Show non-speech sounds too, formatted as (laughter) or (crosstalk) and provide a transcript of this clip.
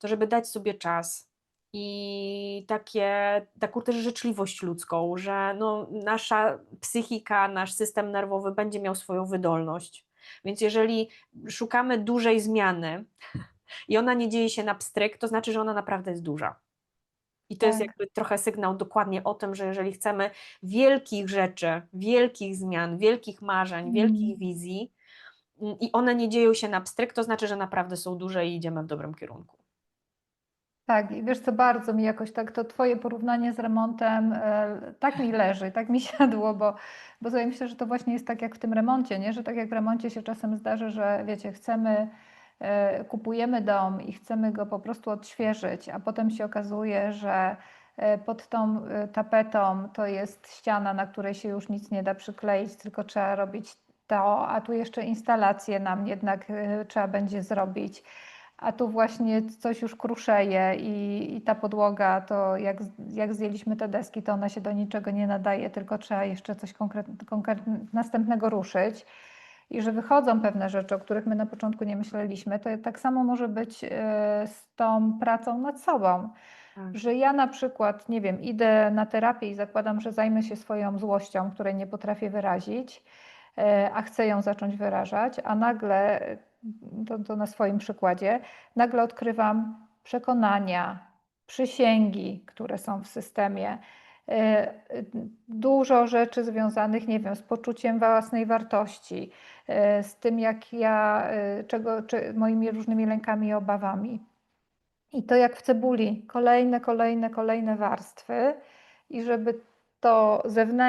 to żeby dać sobie czas i takie, taką też życzliwość ludzką, że no, nasza psychika, nasz system nerwowy będzie miał swoją wydolność. Więc jeżeli szukamy dużej zmiany i ona nie dzieje się na pstryk, to znaczy, że ona naprawdę jest duża. I to jest Tak. jakby trochę sygnał dokładnie o tym, że jeżeli chcemy wielkich rzeczy, wielkich zmian, wielkich marzeń, wielkich Mhm. wizji mm, i one nie dzieją się na pstryk, to znaczy, że naprawdę są duże i idziemy w dobrym kierunku. Tak, i wiesz co, bardzo mi jakoś tak to twoje porównanie z remontem e, tak mi leży, tak mi (laughs) siadło, bo, bo sobie myślę, że to właśnie jest tak jak w tym remoncie, nie? Że tak jak w remoncie się czasem zdarza, że wiecie, chcemy, e, kupujemy dom i chcemy go po prostu odświeżyć, a potem się okazuje, że e, pod tą tapetą to jest ściana, na której się już nic nie da przykleić, tylko trzeba robić to, a tu jeszcze instalację nam jednak trzeba będzie zrobić. A tu właśnie coś już kruszeje i, i ta podłoga, to jak, jak zdjęliśmy te deski, to ona się do niczego nie nadaje, tylko trzeba jeszcze coś konkret, konkret, następnego ruszyć. I że wychodzą pewne rzeczy, o których my na początku nie myśleliśmy, to tak samo może być e, z tą pracą nad sobą. Tak. Że ja na przykład, nie wiem, idę na terapię i zakładam, że zajmę się swoją złością, której nie potrafię wyrazić, e, a chcę ją zacząć wyrażać, a nagle to, to na swoim przykładzie, nagle odkrywam przekonania, przysięgi, które są w systemie, e, dużo rzeczy związanych, nie wiem, z poczuciem własnej wartości, e, z tym, jak ja, e, czego, czy moimi różnymi lękami i obawami. I to jak w cebuli, kolejne, kolejne, kolejne warstwy, i żeby to zewnętrzne,